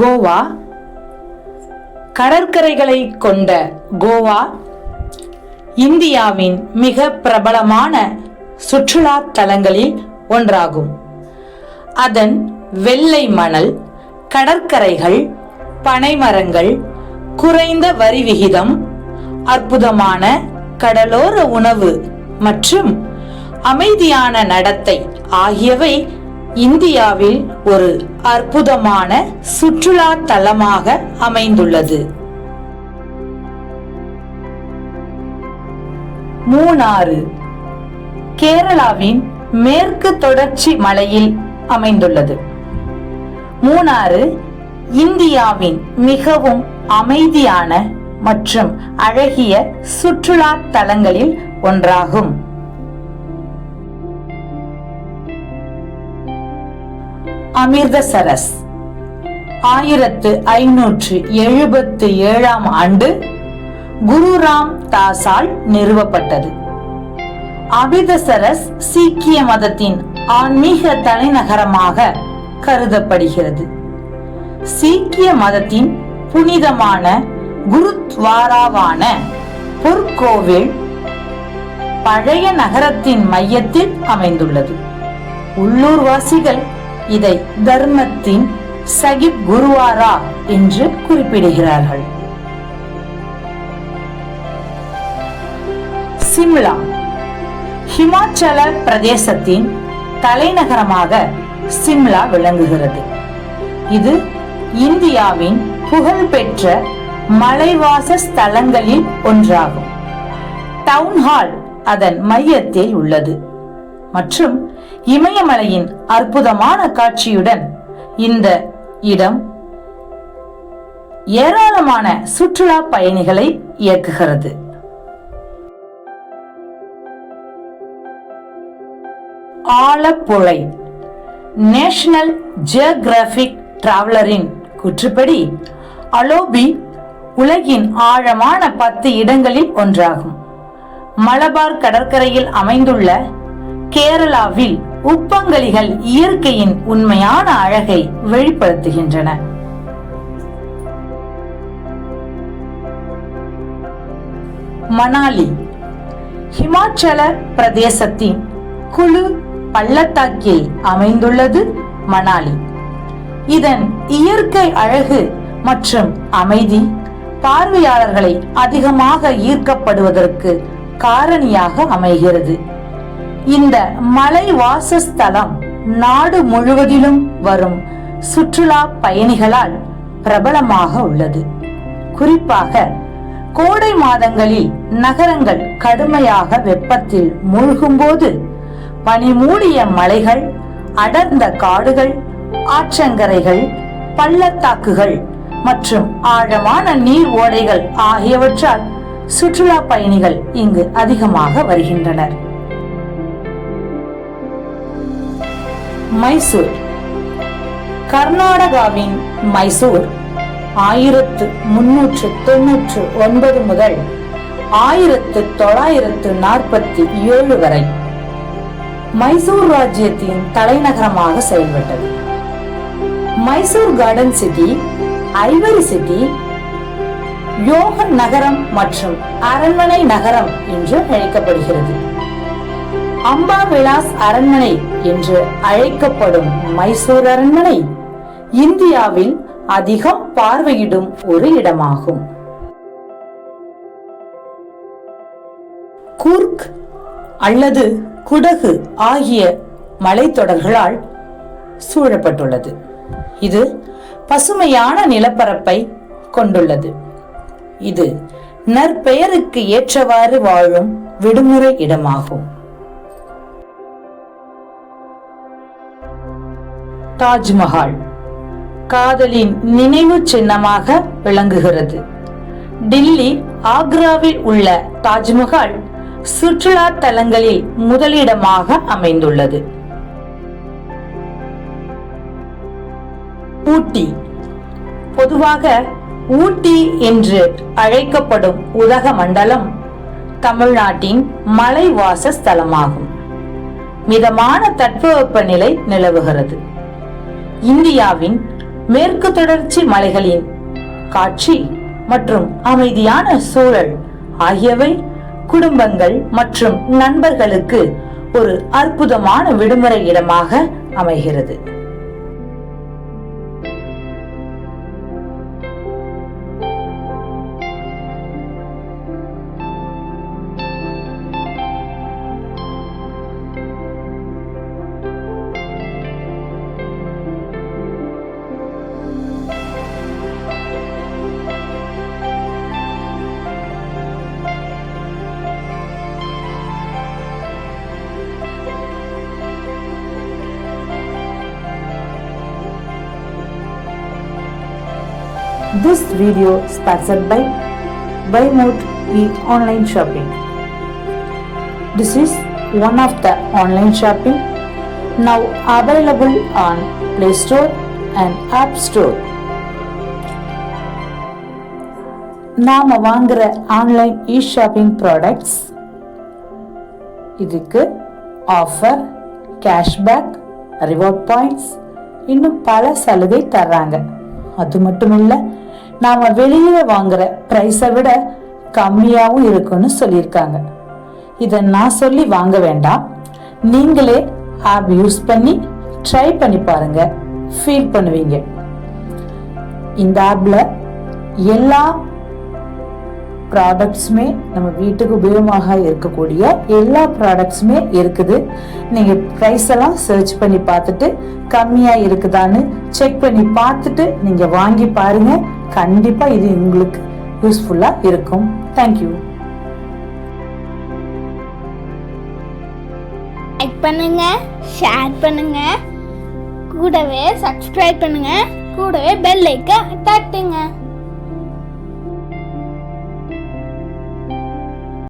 கோவா கடற்கரைகளை கொண்ட கோவா இந்தியாவின் மிக பிரபலமான சுற்றுலா தலங்களில் ஒன்றாகும். அதன் வெள்ளை மணல் கடற்கரைகள் பனைமரங்கள் குறைந்த வரி விகிதம் அற்புதமான கடலோர உணவு மற்றும் அமைதியான நடத்தை ஆகியவை இந்தியாவில் ஒரு அற்புதமான சுற்றுலா தலமாக அமைந்துள்ளது. மூணாறு கேரளாவின் மேற்கு தொடர்ச்சி மலையில் அமைந்துள்ளது. மூணாறு இந்தியாவின் மிகவும் அமைதியான மற்றும் அழகிய சுற்றுலா தலங்களில் ஒன்றாகும். அமிர்தசரஸ். ஆயிரத்து ஐநூற்று எழுபத்து ஏழாம் ஆண்டு குருராம் தாஸால் நிறுவப்பட்டது. அமிர்தசரஸ் சீக்கிய மதத்தின் ஆன்மீக தலைநகரமாக கருதப்படுகிறது. சீக்கிய மதத்தின் புனிதமான குருத்வாராவான பொற்கோவில் பழைய நகரத்தின் மையத்தில் அமைந்துள்ளது. உள்ளூர்வாசிகள் இதை தர்மத்தின் சகிப் குருவாரா என்று குறிப்பிடுகிறார்கள். சிம்லா ஹிமாச்சல பிரதேசத்தின் தலைநகரமாக சிம்லா விளங்குகிறது. இது இந்தியாவின் புகழ்பெற்ற மலைவாச ஸ்தலங்களில் ஒன்றாகும். டவுன் ஹால் அதன் மையத்தில் உள்ளது. மற்றும் இமயமலையின் அற்புதமான காட்சியுடன் இந்த இடம் ஏராளமான சுற்றுலா பயணிகளை இயக்குகிறது. ஆலப்புழை நேஷனல் ஜியோகிராபிக் டிராவலரின் கூற்றுப்படி அலோபி உலகின் ஆழமான பத்து இடங்களில் ஒன்றாகும். மலபார் கடற்கரையில் அமைந்துள்ள கேரளாவில் உப்பங்களிகள் இயற்கையின் உண்மையான அழகை வெளிப்படுத்துகின்றன. மணாலி ஹிமாச்சல பிரதேசத்தின் குழு பள்ளத்தாக்கில் அமைந்துள்ளது மணாலி. இதன் இயற்கை அழகு மற்றும் அமைதி பார்வையாளர்களை அதிகமாக ஈர்க்கப்படுவதற்கு காரணியாக அமைகிறது. இந்த மலை வாசஸ்தலம் நாடு முழுவதிலும் வரும் சுற்றுலா பயணிகளால் பிரபலமாக உள்ளது. குறிப்பாக கோடை மாதங்களில் நகரங்கள் கடுமையாக வெப்பத்தில் மூழ்கும்போது பனிமூடிய மலைகள் அடர்ந்த காடுகள் ஆற்றங்கரைகள் பள்ளத்தாக்குகள் மற்றும் ஆழமான நீர் ஓடைகள் ஆகியவற்றால் சுற்றுலா பயணிகள் இங்கு அதிகமாக வருகின்றனர். மைசூர். கர்நாடகாவின் மைசூர் ஆயிரத்து முன்னூற்று தொன்னூற்று ஒன்பது முதல் ஆயிரத்து தொள்ளாயிரத்து நாற்பத்தி ஏழு வரை மைசூர் ராஜ்யத்தின் தலைநகரமாக செயல்பட்டது. Mysore garden city ivory city யோகன் நகரம் மற்றும் அரண்மனை நகரம் என்று அழைக்கப்படுகிறது. அம்பா விலாஸ் அரண்மனை என்று அழைக்கப்படும் மைசூர் அரண்மனை இந்தியாவில் அதிகம் பார்வையிடும் ஒரு இடமாகும். கூர்க் அல்லது குடகு ஆகிய மலைத்தொடர்களால் சூழப்பட்டுள்ளது. இது பசுமையான நிலப்பரப்பை கொண்டுள்ளது. இது நற்பெயருக்கு ஏற்றவாறு வாழும் விடுமுறை இடமாகும். தாஜ்மஹால். காதலின் நினைவு சின்னமாக விளங்குகிறது. டில்லி ஆக்ராவில் உள்ள தாஜ்மஹால் சுற்றுலா தலங்களில் முதலிடமாக அமைந்துள்ளது. ஊட்டி. பொதுவாக ஊட்டி என்று அழைக்கப்படும் உதகமண்டலம் தமிழ்நாட்டின் மலைவாச ஸ்தலமாகும் மிதமான தட்பவெப்பநிலை நிலவுகிறது. இந்தியாவின் மேற்கு தொடர்ச்சி மலைகளின் காட்சி மற்றும் அமைதியான சூழல் ஆகியவை குடும்பங்கள் மற்றும் நண்பர்களுக்கு ஒரு அற்புதமான விடுமுறை இடமாக அமைகிறது. This video sponsored by Buymode e-online shopping. This is one of the online shopping now available on Play Store and App Store. நாம வாங்குற ஆன்லைன் இ ஷாப்பிங் ப்ராடக்ட்ஸ் இதுக்கு ஆஃபர் கேஷ்பேக் ரிவார்ட் பாயிண்ட்ஸ் இன்னும் பல சலுகை தர்றாங்க அது மட்டும் இல்ல நாம வெளியில வாங்குற பிரைஸை விட கம்மியாகவும் இருக்குன்னு சொல்லியிருக்காங்க. இதை நான் சொல்லி வாங்க வேண்டாம். நீங்களே ஆப் யூஸ் பண்ணி ட்ரை பண்ணி பாருங்க. ஃபீல் பண்ணுவீங்க. இந்த ஆப்ல எல்லா ப்ராடக்ட்ஸுமே நம்ம வீட்டுக்கு உபயோகமாக இருக்கக்கூடிய எல்லா ப்ராடக்ட்ஸுமே இருக்குது. நீங்கள் ப்ரைஸ் எல்லாம் சர்ச் பண்ணி பார்த்துட்டு கம்மியாக இருக்குதான்னு செக் பண்ணி பார்த்துட்டு நீங்கள் வாங்கி பாருங்கள் கண்டிப்பாக இது உங்களுக்கு யூஸ்ஃபுல்லாக இருக்கும். தேங்க்யூ லைக் பண்ணுங்க ஷேர் பண்ணுங்க கூடவே சப்ஸ்கிரைப் பண்ணுங்க கூடவே பெல் ஐக்கன் தட்டுங்க.